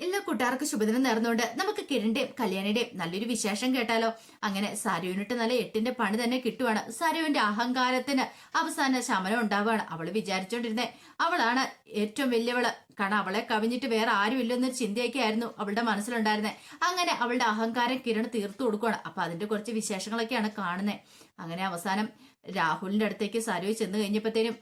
എല്ലാ കൂട്ടുകാർക്ക് ശുഭദിനം നേർന്നുകൊണ്ട് നമുക്ക് കിരണിന്റെയും കല്യാണിയുടെയും നല്ലൊരു വിശേഷം കേട്ടാലോ. അങ്ങനെ സാരുവിനിട്ട് നല്ല എട്ടിന്റെ പണി തന്നെ കിട്ടുവാണ്. സാരുവിന്റെ അഹങ്കാരത്തിന് അവസാന ശമനം ഉണ്ടാവുകയാണ്. അവൾ വിചാരിച്ചോണ്ടിരുന്നേ അവളാണ് ഏറ്റവും വലിയവൾ. കാരണം അവളെ കവിഞ്ഞിട്ട് വേറെ ആരും ഇല്ലെന്നൊരു ചിന്തയൊക്കെ ആയിരുന്നു അവളുടെ മനസ്സിലുണ്ടായിരുന്നത് അങ്ങനെ അവളുടെ അഹങ്കാരം കിരൺ തീർത്തു കൊടുക്കുകയാണ് അപ്പൊ അതിന്റെ കുറച്ച് വിശേഷങ്ങളൊക്കെയാണ് കാണുന്നത് അങ്ങനെ അവസാനം രാഹുലിന്റെ അടുത്തേക്ക് സാരുവി ചെന്ന് കഴിഞ്ഞപ്പോഴത്തേനും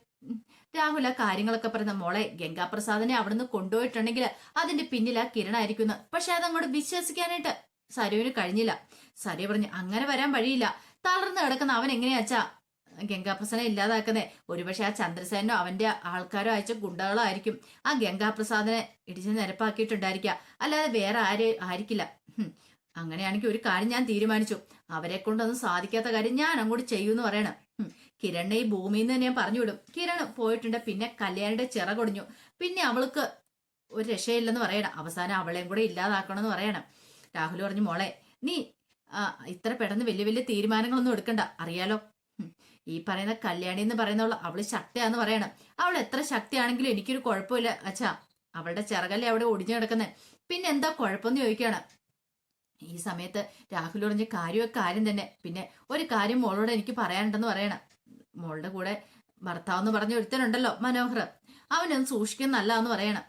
രാഹുൽ ആ കാര്യങ്ങളൊക്കെ പറയുന്ന മോളെ ഗംഗാപ്രസാദിനെ അവിടുന്ന് കൊണ്ടുപോയിട്ടുണ്ടെങ്കിൽ അതിന്റെ പിന്നിൽ ആ കിരണായിരിക്കുന്നു പക്ഷെ അതങ്ങോട്ട് വിശ്വസിക്കാനായിട്ട് സരുവിന് കഴിഞ്ഞില്ല. സരു പറഞ്ഞു അങ്ങനെ വരാൻ വഴിയില്ല. തളർന്നു കിടക്കുന്ന അവൻ എങ്ങനെയാച്ചാ ഗംഗാപ്രസാദനെ ഇല്ലാതാക്കുന്നേ. ഒരുപക്ഷെ ആ ചന്ദ്രസേനോ അവന്റെ ആൾക്കാരോ അയച്ച ഗുണ്ടകളോ ആയിരിക്കും. ആ ഗംഗാപ്രസാദിനെ ഇടിച്ച് നിരപ്പാക്കിയിട്ടുണ്ടായിരിക്കുക. അല്ലാതെ വേറെ ആരെ ആയിരിക്കില്ല. അങ്ങനെയാണെങ്കിൽ ഒരു കാര്യം ഞാൻ തീരുമാനിച്ചു. അവരെ കൊണ്ടൊന്നും സാധിക്കാത്ത കാര്യം ഞാൻ അങ്ങോട്ട് ചെയ്യൂന്ന് പറയണം. കിരണിനെ ഈ ഭൂമിയിൽ നിന്ന് ഞാൻ പറഞ്ഞു വിടും. കിരൺ പോയിട്ടുണ്ട് പിന്നെ കല്യാണിയുടെ ചിറകൊടിഞ്ഞു പിന്നെ അവൾക്ക് ഒരു രക്ഷയില്ലെന്ന് പറയണം. അവസാനം അവളെയും കൂടെ ഇല്ലാതാക്കണമെന്ന് പറയണം. രാഹുൽ പറഞ്ഞു മോളെ നീ ഇത്ര പെട്ടെന്ന് വലിയ വലിയ തീരുമാനങ്ങളൊന്നും എടുക്കണ്ട. അറിയാലോ? ഈ പറയുന്ന കല്യാണി എന്ന് പറയുന്നവൾ അവൾ ശക്തിയാന്ന് പറയണം. അവൾ എത്ര ശക്തിയാണെങ്കിലും എനിക്കൊരു കുഴപ്പമില്ല അച്ഛാ. അവളുടെ ചിറകല്ലേ അവിടെ ഒടിഞ്ഞു കിടക്കുന്നത് പിന്നെ എന്താ കുഴപ്പമെന്ന് ചോദിക്കുകയാണ്. ഈ സമയത്ത് രാഹുൽ പറഞ്ഞ കാര്യമൊക്കെ കാര്യം തന്നെ. പിന്നെ ഒരു കാര്യം മോളോട് എനിക്ക് പറയാനുണ്ടെന്ന് പറയണം. മോളുടെ കൂടെ ഭർത്താവ് എന്ന് പറഞ്ഞ ഒരുത്തനുണ്ടല്ലോ മനോഹർ. അവനൊന്ന് സൂക്ഷിക്കുന്നല്ല എന്ന് പറയണം.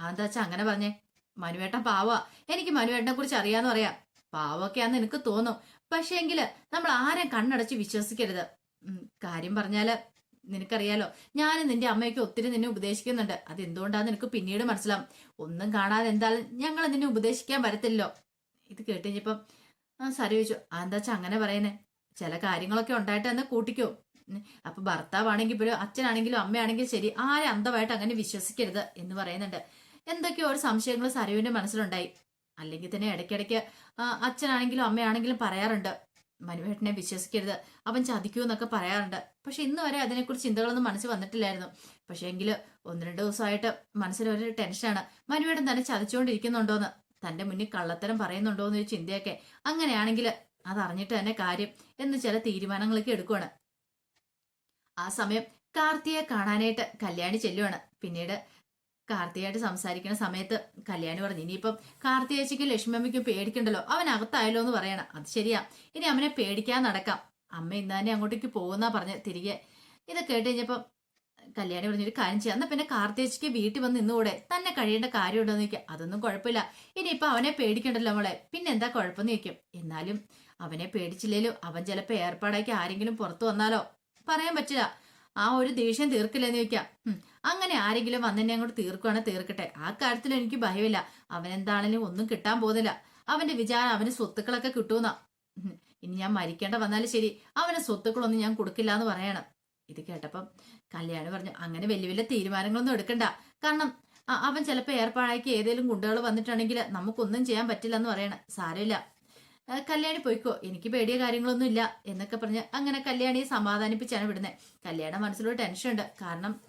അതെന്താ വെച്ചാ അങ്ങനെ പറഞ്ഞേ? മനുവേട്ടൻ പാവ. എനിക്ക് മനുവേട്ടനെ കുറിച്ച് അറിയാന്ന് പറയാം. പാവൊക്കെയാന്ന് എനിക്ക് തോന്നും. പക്ഷേ എങ്കിൽ നമ്മൾ ആരെയും കണ്ണടച്ച് വിശ്വസിക്കരുത്. കാര്യം പറഞ്ഞാൽ നിനക്കറിയാലോ ഞാനും നിന്റെ അമ്മയൊക്കെ ഒത്തിരി നിന്നെ ഉപദേശിക്കുന്നുണ്ട്. അത് എന്തുകൊണ്ടാന്ന് നിനക്ക് പിന്നീട് മനസ്സിലാവും. ഒന്നും കാണാതെ എന്തായാലും ഞങ്ങൾ നിന്നെ ഉപദേശിക്കാൻ വരത്തില്ലോ ഇത് കേട്ട് കഴിഞ്ഞപ്പം ആ സരി ചോദിച്ചു എന്താ അങ്ങനെ പറയുന്നേ ചില കാര്യങ്ങളൊക്കെ ഉണ്ടായിട്ട് തന്നെ കൂട്ടിക്കോ. അപ്പൊ ഭർത്താവാണെങ്കിൽ പോലും അച്ഛനാണെങ്കിലും അമ്മയാണെങ്കിലും ശരി ആരെ അന്ധമായിട്ട് അങ്ങനെ വിശ്വസിക്കരുത് എന്ന് പറയുന്നുണ്ട്. എന്തൊക്കെയോ ഒരു സംശയങ്ങൾ സരുവിന്റെ മനസ്സിലുണ്ടായി. അല്ലെങ്കിൽ തന്നെ ഇടയ്ക്കിടയ്ക്ക് അച്ഛനാണെങ്കിലും അമ്മയാണെങ്കിലും പറയാറുണ്ട് മനുവേട്ടനെ വിശ്വസിക്കരുത് അവൻ ചതിക്കൂ എന്നൊക്കെ പറയാറുണ്ട്. പക്ഷെ ഇന്ന് വരെ അതിനെക്കുറിച്ച് ചിന്തകളൊന്നും മനസ്സിൽ വന്നിട്ടില്ലായിരുന്നു. പക്ഷേ എങ്കിൽ ഒന്ന് രണ്ട് ദിവസമായിട്ട് മനസ്സിൽ ഒരു ടെൻഷനാണ്. മനുവേട്ടൻ തന്നെ ചതിച്ചുകൊണ്ടിരിക്കുന്നുണ്ടോന്ന് തന്റെ മുന്നിൽ കള്ളത്തരം പറയുന്നുണ്ടോ എന്നൊരു ചിന്തയൊക്കെ. അങ്ങനെയാണെങ്കിൽ അത് അറിഞ്ഞിട്ട് തന്നെ കാര്യം എന്ന് ചില തീരുമാനങ്ങളൊക്കെ എടുക്കുവാണ്. ആ സമയം കാർത്തിയെ കാണാനായിട്ട് കല്യാണി ചെല്ലുവാണ്. പിന്നീട് കാർത്തിയായിട്ട് സംസാരിക്കുന്ന സമയത്ത് കല്യാണി പറഞ്ഞു ഇനിയിപ്പം കാർത്തിയേച്ചിക്കും ലക്ഷ്മിയമ്മയ്ക്കും പേടിക്കണ്ടല്ലോ? അവൻ അകത്തായല്ലോ എന്ന് പറയണം. അത് ശരിയാ. ഇനി അവനെ പേടിക്കാൻ നടക്കാം. അമ്മ ഇന്ന് തന്നെ അങ്ങോട്ടേക്ക് പോകുന്ന പറഞ്ഞ് തിരികെ. ഇത് കേട്ട് കഴിഞ്ഞപ്പം കല്യാണി പറഞ്ഞൊരു കാര്യം ചെയ്യാം. എന്നാ പിന്നെ കാർത്തിയേച്ചിക്ക് വീട്ടിൽ വന്ന് നിന്നുകൂടെ? തന്നെ കഴിയേണ്ട കാര്യമുണ്ടോ എന്ന് അതൊന്നും കുഴപ്പമില്ല. ഇനിയിപ്പം അവനെ പേടിക്കണ്ടല്ലോ മോളെ? പിന്നെ എന്താ കുഴപ്പമെന്ന് ചോദിക്കും. എന്നാലും അവനെ പേടിച്ചില്ലേലും അവൻ ചിലപ്പോൾ ഏർപ്പാടാക്കി ആരെങ്കിലും പുറത്തു വന്നാലോ? പറയാൻ പറ്റില്ല. ആ ഒരു ദേഷ്യം തീർക്കില്ലെന്ന് ചോദിക്കാം. അങ്ങനെ ആരെങ്കിലും വന്നെന്നെ അങ്ങോട്ട് തീർക്കുവാണെങ്കിൽ തീർക്കട്ടെ. ആ കാര്യത്തിൽ എനിക്ക് ഭയമില്ല. അവൻ എന്താണെങ്കിലും ഒന്നും കിട്ടാൻ പോകുന്നില്ല. അവന്റെ വിചാരം അവന് സ്വത്തുക്കളൊക്കെ കിട്ടുമെന്നാ. ഇനി ഞാൻ മരിക്കേണ്ട വന്നാലും ശരി. അവന് സ്വത്തുക്കളൊന്നും ഞാൻ കൊടുക്കില്ല എന്ന് പറയണം. ഇത് കേട്ടപ്പം കല്യാണി പറഞ്ഞു അങ്ങനെ വലിയ വലിയ തീരുമാനങ്ങളൊന്നും എടുക്കണ്ട. കാരണം അവൻ ചിലപ്പോൾ ഏർപ്പാടാക്കി ഏതെങ്കിലും ഗുണ്ടകൾ വന്നിട്ടുണ്ടെങ്കിൽ നമുക്കൊന്നും ചെയ്യാൻ പറ്റില്ല എന്ന് പറയണം. സാരമില്ല. കല്യാണി പോയിക്കോ എനിക്ക് പേടിയ കാര്യങ്ങളൊന്നും ഇല്ല എന്നൊക്കെ പറഞ്ഞ് അങ്ങനെ കല്യാണിയെ സമാധാനിപ്പിച്ചാണ് വിടുന്നത് കല്യാണ മനസ്സിലൊരു ടെൻഷൻ ഉണ്ട്. കാരണം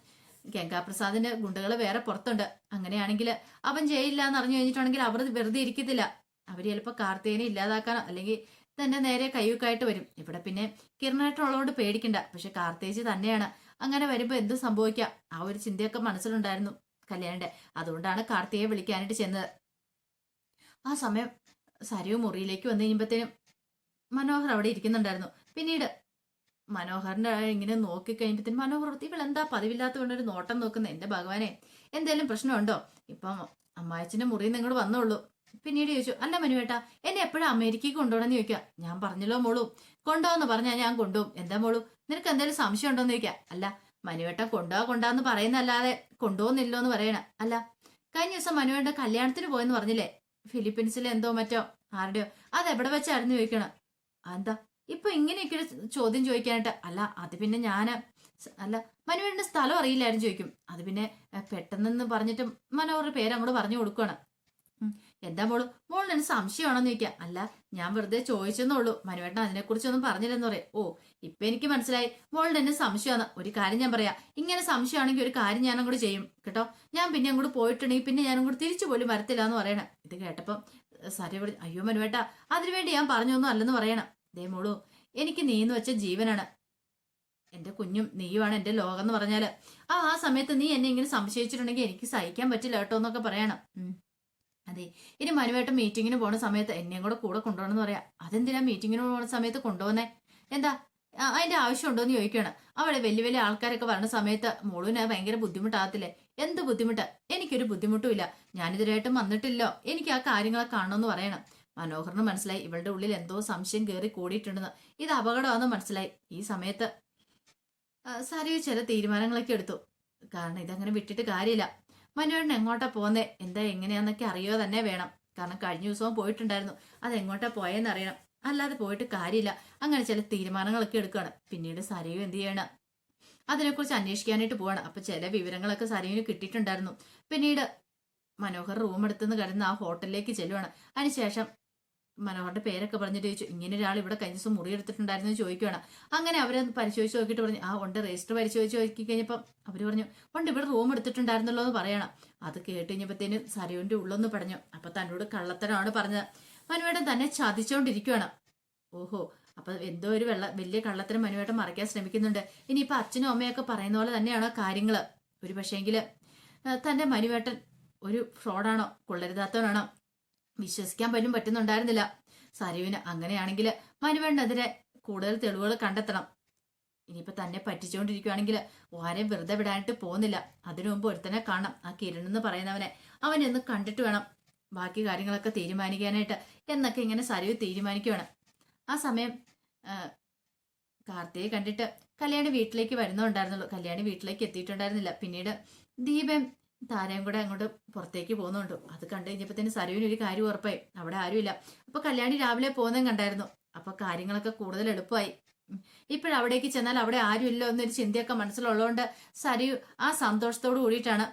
ഗംഗാപ്രസാദിന്റെ ഗുണ്ടകൾ വേറെ പുറത്തുണ്ട്. അങ്ങനെയാണെങ്കിൽ അവൻ ചെയ്യില്ല എന്ന് അറിഞ്ഞു കഴിഞ്ഞിട്ടുണ്ടെങ്കിൽ അവർ വെറുതെ ഇരിക്കത്തില്ല. അവർ ചിലപ്പോൾ കാർത്തികനെ ഇല്ലാതാക്കാനോ അല്ലെങ്കിൽ തന്നെ നേരെ കയ്യൂക്കായിട്ട് വരും. ഇവിടെ പിന്നെ കിരണായിട്ടുള്ളതുകൊണ്ട് പേടിക്കണ്ട. പക്ഷെ കാർത്തേജ് തന്നെയാണ്. അങ്ങനെ വരുമ്പോൾ എന്ത് സംഭവിക്കാം. ആ ഒരു ചിന്തയൊക്കെ മനസ്സിലുണ്ടായിരുന്നു കല്യാണിന്റെ. അതുകൊണ്ടാണ് കാർത്തികയെ വിളിക്കാനായിട്ട് ചെന്നത്. ആ സമയം സരയു മുറിയിലേക്ക് വന്നു കഴിയുമ്പോഴത്തേനും മനോഹർ അവിടെ ഇരിക്കുന്നുണ്ടായിരുന്നു. പിന്നീട് മനോഹറിന്റെ ഇങ്ങനെ നോക്കി കഴിയുമ്പോഴത്തേനും മനോഹർ ഇവൾ എന്താ പതിവില്ലാത്ത ഒരു നോട്ടം നോക്കുന്നത് എന്റെ ഭഗവാനെ എന്തേലും പ്രശ്നമുണ്ടോ? ഇപ്പം അമ്മായച്ചന്റെ മുറിയിൽ ഇങ്ങോട്ട് വന്നോളൂ. പിന്നീട് ചോദിച്ചു അല്ല മനുവേട്ടാ എന്നെ എപ്പോഴും അമേരിക്കയ്ക്ക് കൊണ്ടുപോകണമെന്ന് ചോദിക്കുക ഞാൻ പറഞ്ഞല്ലോ മോളൂ. കൊണ്ടുപോകുന്ന പറഞ്ഞാൽ ഞാൻ കൊണ്ടുപോകും. എന്താ മോളൂ? നിനക്ക് എന്തെങ്കിലും സംശയം ഉണ്ടോന്ന് ചോദിക്കുക അല്ല മനുവേട്ടൻ കൊണ്ടുപോകാ കൊണ്ടാന്ന് പറയുന്നല്ലാതെ കൊണ്ടുപോകുന്നില്ലോ എന്ന് പറയണ. അല്ല കഴിഞ്ഞ ദിവസം മനുവേട്ടൻ കല്യാണത്തിന് പോയെന്ന് പറഞ്ഞില്ലേ? ഫിലിപ്പീൻസിലെ എന്തോ മറ്റോ? ആരുടെയോ? അത് എവിടെ വെച്ചായിരുന്നു ചോദിക്കണം? എന്താ ഇപ്പൊ ഇങ്ങനെയൊക്കെ ഒരു ചോദ്യം ചോദിക്കാനായിട്ട് അല്ല അത് പിന്നെ ഞാൻ അല്ല മനുവേടിന്റെ സ്ഥലം അറിയില്ലായിരുന്നു ചോദിക്കും. അത് പിന്നെ പെട്ടെന്ന് പറഞ്ഞിട്ട് മനോഹർ പേര് അങ്ങോട്ട് പറഞ്ഞു കൊടുക്കുകയാണ്. എന്താ മോൾ? മോളിന് സംശയമാണെന്ന് ചോദിക്കാം. അല്ല ഞാൻ വെറുതെ ചോദിച്ചെന്നേ ഉള്ളൂ മനുവേട്ടൻ അതിനെക്കുറിച്ചൊന്നും പറഞ്ഞില്ലെന്ന് പറയാം. ഓ ഇപ്പൊ എനിക്ക് മനസ്സിലായി. മോളിന് എന്നെ സംശയമാണ്? ഒരു കാര്യം ഞാൻ പറയാം. ഇങ്ങനെ സംശയമാണെങ്കിൽ ഒരു കാര്യം ഞാൻ അങ്ങോട്ട് ചെയ്യും കേട്ടോ? ഞാൻ പിന്നെ അങ്ങോട്ട് പോയിട്ടുണ്ടെങ്കിൽ പിന്നെ ഞാൻ അങ്ങോട്ട് തിരിച്ചു പോലും വരത്തില്ല എന്ന് പറയണേ. ഇത് കേട്ടപ്പം സരി പറഞ്ഞു അയ്യോ മനുവേട്ട അതിനുവേണ്ടി ഞാൻ പറഞ്ഞൊന്നും അല്ലെന്ന് പറയണം. ദേ മോളു എനിക്ക് നീ എന്ന് വെച്ച ജീവനാണ്. എന്റെ കുഞ്ഞും നീയുമാണ് എന്റെ ലോകം എന്ന് പറഞ്ഞാൽ. ആ ആ സമയത്ത് നീ എന്നെ ഇങ്ങനെ സംശയിച്ചിട്ടുണ്ടെങ്കിൽ എനിക്ക് സഹിക്കാൻ പറ്റില്ല കേട്ടോ എന്നൊക്കെ പറയണം. അതെ. ഇനി മനുവേട്ടൻ മീറ്റിങ്ങിന് പോണ സമയത്ത് എന്നെയും കൂടെ കൂടെ കൊണ്ടുപോകണമെന്ന് പറയാം. അതെന്തിനാ മീറ്റിങ്ങിന് പോണ സമയത്ത് കൊണ്ടുപോകുന്നേ എന്താ അതിന്റെ ആവശ്യമുണ്ടോ എന്ന് ചോദിക്കുകയാണ്. അവിടെ വലിയ വലിയ ആൾക്കാരൊക്കെ വരുന്ന സമയത്ത് മോളുവിന് ഭയങ്കര ബുദ്ധിമുട്ടാകത്തില്ലേ? എന്ത് ബുദ്ധിമുട്ട്? എനിക്കൊരു ബുദ്ധിമുട്ടുമില്ല. ഞാനിതുവരെയായിട്ടും വന്നിട്ടില്ലോ. എനിക്ക് ആ കാര്യങ്ങളെ കാണണമെന്ന് പറയണം. മനോഹറിന് മനസ്സിലായി. ഇവളുടെ ഉള്ളിൽ എന്തോ സംശയം കയറി കൂടിയിട്ടുണ്ടെന്ന്. ഇത് അപകടമാണെന്ന് മനസ്സിലായി. ഈ സമയത്ത് സാരി ചില തീരുമാനങ്ങളൊക്കെ എടുത്തു. കാരണം ഇതങ്ങനെ വിട്ടിട്ട് കാര്യമില്ല. മനോഹരൻ എങ്ങോട്ടാ പോകുന്നേ എന്താ എങ്ങനെയാന്നൊക്കെ അറിയോ തന്നെ വേണം. കാരണം കഴിഞ്ഞ ദിവസവും പോയിട്ടുണ്ടായിരുന്നു. അത് എങ്ങോട്ടാ പോയെന്ന് അറിയണം അല്ലാതെ പോയിട്ട് കാര്യമില്ല. അങ്ങനെ ചില തീരുമാനങ്ങളൊക്കെ എടുക്കുകയാണ്. പിന്നീട് സരയു എന്ത് ചെയ്യണം? അതിനെക്കുറിച്ച് അന്വേഷിക്കാനായിട്ട് പോവാണ്. അപ്പൊ ചില വിവരങ്ങളൊക്കെ സരയുവിന് കിട്ടിയിട്ടുണ്ടായിരുന്നു. പിന്നീട് മനോഹർ റൂം എടുത്തുനിന്ന് കിടന്ന് ആ ഹോട്ടലിലേക്ക് ചെല്ലുവാണ്. അതിനുശേഷം മനോഹറിന്റെ പേരൊക്കെ പറഞ്ഞിട്ട് ചോദിച്ചു ഇങ്ങനെ ഒരാൾ ഇവിടെ കഴിഞ്ഞ ദിവസം മുറി എടുത്തിട്ടുണ്ടായിരുന്നു എന്ന് ചോദിക്കുകയാണ് അങ്ങനെ അവരെ പരിശോധിച്ച് നോക്കിയിട്ട് പറഞ്ഞു ആ ഉണ്ട്. രജിസ്റ്റർ പരിശോധിച്ച് നോക്കി കഴിഞ്ഞപ്പോൾ അവർ പറഞ്ഞു ഉണ്ട് ഇവിടെ റൂം എടുത്തിട്ടുണ്ടായിരുന്നല്ലോ എന്ന് പറയണം. അത് കേട്ട് കഴിഞ്ഞപ്പോഴത്തേനും സരയുവിന്റെ ഉള്ളൊന്ന് പറഞ്ഞു അപ്പൊ തന്നോട് കള്ളത്തരമാണ് പറഞ്ഞത്. മനുവേട്ടൻ തന്നെ ചതിച്ചോണ്ടിരിക്കുകയാണ് ഓഹോ അപ്പൊ എന്തോ ഒരു വെള്ള വലിയ കള്ളത്തിന് മനുവേട്ടൻ മറയ്ക്കാൻ ശ്രമിക്കുന്നുണ്ട്. ഇനിയിപ്പൊ അച്ഛനും അമ്മയൊക്കെ പറയുന്ന പോലെ തന്നെയാണോ കാര്യങ്ങൾ? ഒരു പക്ഷേങ്കിൽ തന്റെ മനുവേട്ടൻ ഒരു ഫ്രോഡാണോ? കൊള്ളരുതാത്തവനാണോ? വിശ്വസിക്കാൻ പോലും പറ്റുന്നുണ്ടായിരുന്നില്ല. സരുവിന് അങ്ങനെയാണെങ്കിൽ മനുവേണ്ടതിനെ കൂടുതൽ തെളിവുകൾ കണ്ടെത്തണം. ഇനിയിപ്പോ തന്നെ പറ്റിച്ചുകൊണ്ടിരിക്കുകയാണെങ്കിൽ ആരെയും വെറുതെ വിടാനായിട്ട് പോകുന്നില്ല. അതിനു മുമ്പ് ഒരുത്തനെ കാണാം ആ കിരൺ എന്ന് പറയുന്നവനെ. അവനെ ഒന്ന് കണ്ടിട്ട് വേണം. ബാക്കി കാര്യങ്ങളൊക്കെ തീരുമാനിക്കാനായിട്ട് എന്നൊക്കെ ഇങ്ങനെ സരയു തീരുമാനിക്കുകയാണ് ആ സമയം കാർത്തിയെ കണ്ടിട്ട് കല്യാണി വീട്ടിലേക്ക് വരുന്നുണ്ടായിരുന്നുള്ളൂ. കല്യാണി വീട്ടിലേക്ക് എത്തിയിട്ടുണ്ടായിരുന്നില്ല. പിന്നീട് ദീപം താരയും കൂടെ അങ്ങോട്ട് പുറത്തേക്ക് പോകുന്നുണ്ട്. അത് കണ്ടു തന്നെ സരുവിന് ഒരു കാര്യം ഉറപ്പായി. അവിടെ ആരുമില്ല. അപ്പൊ കല്യാണി രാവിലെ പോകുന്നതും കണ്ടായിരുന്നു. അപ്പൊ കാര്യങ്ങളൊക്കെ കൂടുതൽ എളുപ്പമായി. ഇപ്പോഴവിടേക്ക് ചെന്നാൽ അവിടെ ആരുമില്ല എന്നൊരു ചിന്തയൊക്കെ മനസ്സിലുള്ളതുകൊണ്ട് സരു ആ സന്തോഷത്തോട് കൂടിയിട്ടാണ്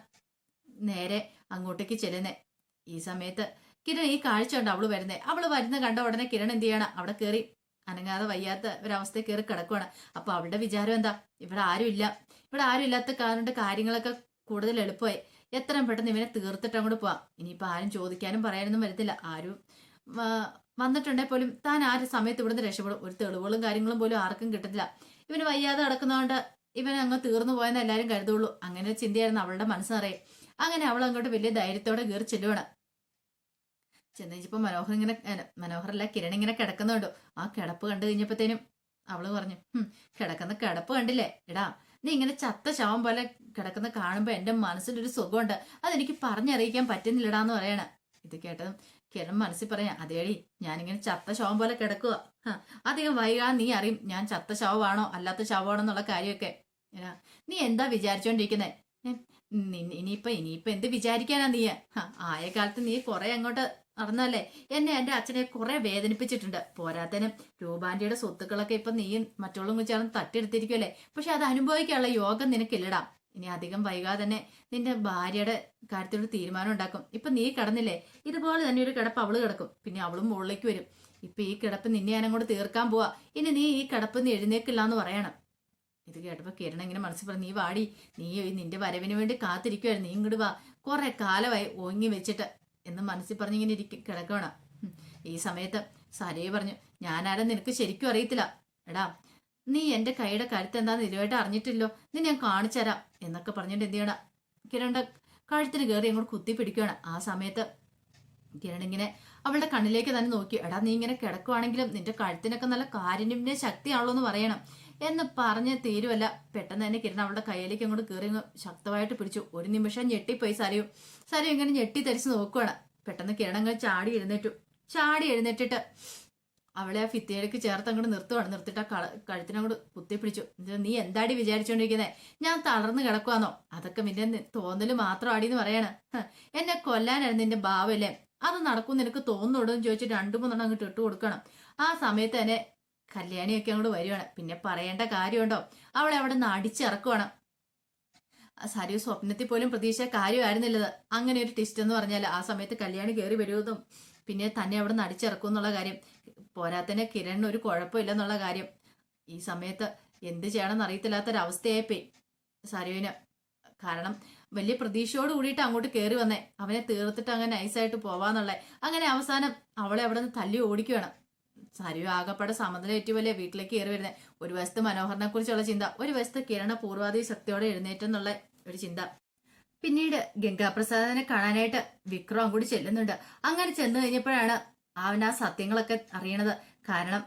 നേരെ അങ്ങോട്ടേക്ക് ചെല്ലുന്നത് ഈ സമയത്ത്. കിരൺ ഈ കാഴ്ച ഉണ്ട് അവൾ വരുന്നേ. അവൾ വരുന്ന കണ്ട ഉടനെ കിരൺ എന്ത് ചെയ്യണം? അവിടെ കയറി അനങ്ങാതെ വയ്യാത്ത ഒരവസ്ഥയിൽ കയറി കിടക്കുവാണ്. അപ്പൊ അവളുടെ വിചാരം എന്താ? ഇവിടെ ആരുമില്ല ഇവിടെ ആരും ഇല്ലാത്ത കാരണം കാര്യങ്ങളൊക്കെ കൂടുതൽ എളുപ്പമായി. എത്രയും പെട്ടെന്ന് ഇവനെ തീർത്തിട്ട് അങ്ങോട്ട് പോവാം? ഇനിയിപ്പോ ആരും ചോദിക്കാനും പറയാനൊന്നും വരത്തില്ല. ആരും വന്നിട്ടുണ്ടെങ്കിൽ പോലും താൻ ആ സമയത്ത് ഇവിടുന്ന് രക്ഷപ്പെടും. ഒരു തെളിവുകളും കാര്യങ്ങളും പോലും ആർക്കും കിട്ടത്തില്ല. ഇവന് വയ്യാതെ കിടക്കുന്നതുകൊണ്ട് ഇവൻ അങ്ങ് തീർന്നു പോയെന്ന് എല്ലാവരും കരുതുള്ളൂ. അങ്ങനെ ചിന്തയായിരുന്നു അവളുടെ മനസ്സറിയെ അങ്ങനെ അവൾ അങ്ങോട്ട് വലിയ ധൈര്യത്തോടെ കയറി ചെല്ലുവാണ്. ചെന്നേച്ചിപ്പോ മനോഹർ ഇങ്ങനെ മനോഹരല്ല കിരൺ ഇങ്ങനെ കിടക്കുന്നുണ്ടോ. ആ കിടപ്പ് കണ്ടു കഴിഞ്ഞപ്പോഴത്തേനും അവൾ പറഞ്ഞു കിടക്കുന്ന കിടപ്പ് കണ്ടില്ലേ? എടാ നീ ഇങ്ങനെ ചത്ത ശവം പോലെ കിടക്കുന്ന കാണുമ്പോ എന്റെ മനസ്സിലൊരു സുഖമുണ്ട്. അതെനിക്ക് പറഞ്ഞറിയിക്കാൻ പറ്റുന്നില്ലടാന്ന് പറയണ. ഇത് കേട്ടതും കിരൺ മനസ്സിൽ പറയാം അതേടി ഞാനിങ്ങനെ ചത്ത ശവം പോലെ കിടക്കുക അധികം വൈകാൻ നീ അറിയും ഞാൻ ചത്ത ശവമാണോ അല്ലാത്ത ശവമാണോ എന്നുള്ള കാര്യമൊക്കെ. നീ എന്താ വിചാരിച്ചോണ്ടിരിക്കുന്നേ? ഇനിയിപ്പൊ ഇനിയിപ്പൊ എന്ത് വിചാരിക്കാനാ നീ ആയ കാലത്ത് നീ കുറെ അങ്ങോട്ട് നടന്നല്ലേ എന്നെ എന്റെ അച്ഛനെ കുറെ വേദനിപ്പിച്ചിട്ടുണ്ട്. പോരാത്തനും രൂപാന്റിയുടെ സ്വത്തുക്കളൊക്കെ ഇപ്പൊ നീയും മറ്റുള്ളവരും ചേർന്ന് തട്ടിയെടുത്തിരിക്കുമല്ലേ പക്ഷെ അത് അനുഭവിക്കാനുള്ള യോഗം നിനക്കില്ലടാ. ഇനി അധികം വൈകാതെ തന്നെ നിന്റെ ഭാര്യയുടെ കാര്യത്തിൽ ഒരു തീരുമാനം ഉണ്ടാക്കും. ഇപ്പൊ നീ കിടന്നില്ലേ? ഇതുപോലെ തന്നെ ഒരു കിടപ്പ് അവൾ കിടക്കും. പിന്നെ അവളും മുകളിലേക്ക് വരും. ഇപ്പൊ ഈ കിടപ്പ് നിന്നെ ഞാൻ അങ്ങോട്ട് തീർക്കാൻ പോവാ. ഇനി നീ ഈ കിടപ്പ് നീ എഴുന്നേക്കില്ല എന്ന് പറയണം. ഇത് കേട്ടപ്പോ കിരണ ഇങ്ങനെ മനസ്സിൽ പറഞ്ഞു നീ വാടി. നീ നിന്റെ വരവിന് വേണ്ടി കാത്തിരിക്കുവായിരുന്നു. നീ ഇങ്ങോട്ട് വാ. കുറെ കാലമായി ഓങ്ങി വെച്ചിട്ട് എന്ന് മനസ്സിൽ പറഞ്ഞിങ്ങനെ ഇരിക്ക കിടക്കണം. ഈ സമയത്ത് സരയെ പറഞ്ഞു ഞാനാരും? നിനക്ക് ശരിക്കും അറിയത്തില്ല. എടാ നീ എന്റെ കൈയുടെ കരുത്ത് എന്താന്ന് ഇരുവായിട്ട് അറിഞ്ഞിട്ടില്ലോ? നീ ഞാൻ കാണിച്ചുതരാം എന്നൊക്കെ പറഞ്ഞിട്ട് എന്ത് ചെയ്യണം? കിരണ്ട കഴുത്തിന് കയറി അങ്ങോട്ട് കുത്തി പിടിക്കുകയാണ് ആ സമയത്ത് കിരൺ ഇങ്ങനെ അവളുടെ കണ്ണിലേക്ക് തന്നെ നോക്കി. എടാ നീ ഇങ്ങനെ കിടക്കുവാണെങ്കിലും നിന്റെ കഴുത്തിനൊക്കെ നല്ല കാരുണ്യ ശക്തിയാണല്ലോ എന്ന് പറയണം. എന്ന് പറഞ്ഞ് തീരുവല്ല. പെട്ടെന്ന് തന്നെ കിരൺ അവളുടെ കയ്യിലേക്ക് അങ്ങോട്ട് കയറി ശക്തമായിട്ട് പിടിച്ചു. ഒരു നിമിഷം ഞെട്ടിപ്പോയി സരയും. സരയും ഇങ്ങനെ ഞെട്ടി തരിച്ച് നോക്കുവാണ്. പെട്ടെന്ന് കിരൺ അങ്ങ് ചാടി എഴുന്നേറ്റു. ചാടി എഴുന്നേറ്റിട്ട് അവളെ ആ ഫിത്തിയിലേക്ക് ചേർത്ത് അങ്ങോട്ട് നിർത്തുവാണ്. നിർത്തിട്ട് ആ കള കഴുത്തിനങ്ങോട്ട് കുത്തിപ്പിടിച്ചു നീ എന്താടി വിചാരിച്ചോണ്ടിരിക്കുന്നത് ഞാൻ തളർന്നു കിടക്കുവാന്നോ? അതൊക്കെ നിന്റെ തോന്നൽ മാത്രം ആടി എന്ന് പറയാണ് എന്നെ കൊല്ലാനായിരുന്നു നിന്റെ ഭാവല്ലേ? അത് നടക്കും നിനക്ക് തോന്നുന്നുണ്ടോ എന്ന് ചോദിച്ചിട്ട് രണ്ടു മൂന്നെണ്ണം അങ്ങോട്ട് ഇട്ട് കൊടുക്കണം. ആ സമയത്ത് തന്നെ കല്യാണിയൊക്കെ അങ്ങോട്ട് വരുവാണ്. പിന്നെ പറയേണ്ട കാര്യമുണ്ടോ? അവളെ അവിടെ നിന്ന് അടിച്ചിറക്കുവാണ് സരി സ്വപ്നത്തിൽ പോലും പ്രതീക്ഷ കാര്യമായിരുന്നില്ലത്. അങ്ങനെ ഒരു ടിസ്റ്റ് എന്ന് പറഞ്ഞാൽ ആ സമയത്ത് കല്യാണി കയറി വരുമെന്നും പിന്നെ തന്നെ അവിടെ നിന്ന് അടിച്ചിറക്കും എന്നുള്ള കാര്യം. പോരാത്തന്നെ കിരണിന് ഒരു കുഴപ്പമില്ല എന്നുള്ള കാര്യം. ഈ സമയത്ത് എന്ത് ചെയ്യണമെന്ന് അറിയത്തില്ലാത്തൊരവസ്ഥയായിപ്പോയി സരുവിന് കാരണം വലിയ പ്രതീക്ഷയോട് കൂടിയിട്ട് അങ്ങോട്ട് കയറി വന്നേ. അവനെ തീർത്തിട്ട് അങ്ങനെ നൈസായിട്ട് പോവാന്നുള്ള. അങ്ങനെ അവസാനം അവളെ അവിടെ നിന്ന് തല്ലി ഓടിക്കുകയാണ് സരു ഏറ്റവും വലിയ വീട്ടിലേക്ക് കയറി വരുന്നത് ഒരു വശത്ത് മനോഹരനെ കുറിച്ചുള്ള ചിന്ത ഒരു വശത്ത് കിരണ പൂർവാധി ശക്തിയോടെ എഴുന്നേറ്റെന്നുള്ള ഒരു ചിന്ത. പിന്നീട് ഗംഗാപ്രസാദനെ കാണാനായിട്ട് വിക്രം കൂടി ചെല്ലുന്നുണ്ട്. അങ്ങനെ ചെന്നു കഴിഞ്ഞപ്പോഴാണ് അവൻ ആ സത്യങ്ങളൊക്കെ അറിയണത്. കാരണം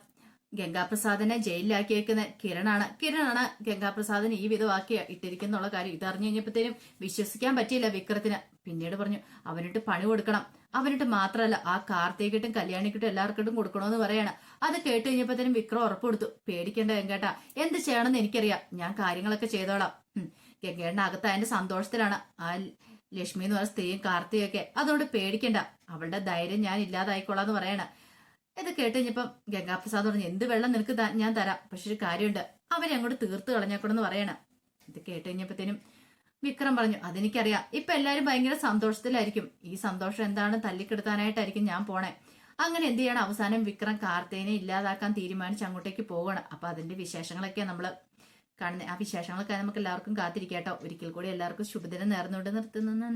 ഗംഗാപ്രസാദനെ ജയിലിലാക്കി വെക്കുന്ന കിരണാണ്. കിരണാണ് ഗംഗാപ്രസാദിനെ ഈ വിധമാക്കി ഇട്ടിരിക്കുന്നുള്ള കാര്യം. ഇതറിഞ്ഞു കഴിഞ്ഞപ്പോഴത്തേനും വിശ്വസിക്കാൻ പറ്റിയില്ല വിക്രത്തിന്. പിന്നീട് പറഞ്ഞു അവനിട്ട് പണി കൊടുക്കണം. അവനിട്ട് മാത്രമല്ല ആ കാർത്തികിട്ടും കല്യാണിക്കിട്ടും എല്ലാവർക്കിട്ടും കൊടുക്കണമെന്ന് പറയാണ്. അത് കേട്ട് കഴിഞ്ഞപ്പോഴത്തേനും വിക്രം ഉറപ്പ് കൊടുത്തു പേടിക്കേണ്ട ഗംഗേട്ടാ എന്ത് ചെയ്യണമെന്ന് എനിക്കറിയാം. ഞാൻ കാര്യങ്ങളൊക്കെ ചെയ്തോളാം. അകത്ത് അതിന്റെ സന്തോഷത്തിലാണ്. ആ ലക്ഷ്മി എന്ന് പറഞ്ഞ സ്ത്രീയും കാർത്തിയൊക്കെ അതുകൊണ്ട് പേടിക്കണ്ട. അവളുടെ ധൈര്യം ഞാൻ ഇല്ലാതായിക്കോളാന്ന് പറയണ. ഇത് കേട്ട് കഴിഞ്ഞപ്പം ഗംഗാപ്രസാദ് പറഞ്ഞു എന്ത് വെള്ളം നിനക്ക് ഞാൻ തരാം. പക്ഷെ ഒരു കാര്യമുണ്ട്. അവരെ അങ്ങോട്ട് തീർത്ത് കളഞ്ഞേക്കണമെന്ന് പറയണം. ഇത് കേട്ട് കഴിഞ്ഞപ്പോഴത്തേനും വിക്രം പറഞ്ഞു അതെനിക്കറിയാം. ഇപ്പൊ എല്ലാരും ഭയങ്കര സന്തോഷത്തിലായിരിക്കും. ഈ സന്തോഷം എന്താണ് തല്ലിക്കെടുത്താനായിട്ടായിരിക്കും ഞാൻ പോണേ. അങ്ങനെ എന്ത് ചെയ്യണം? അവസാനം വിക്രം കാർത്തേനെ ഇല്ലാതാക്കാൻ തീരുമാനിച്ച് അങ്ങോട്ടേക്ക് പോകണം. അപ്പൊ അതിന്റെ വിശേഷങ്ങളൊക്കെ നമ്മൾ കാണുന്നത് ആ വിശേഷങ്ങളൊക്കെ നമുക്ക് എല്ലാവർക്കും കാത്തിരിക്കാട്ടോ. ഒരിക്കൽ കൂടി എല്ലാവർക്കും ശുഭദിനം നേർന്നുകൊണ്ട് നിർത്തുന്നു.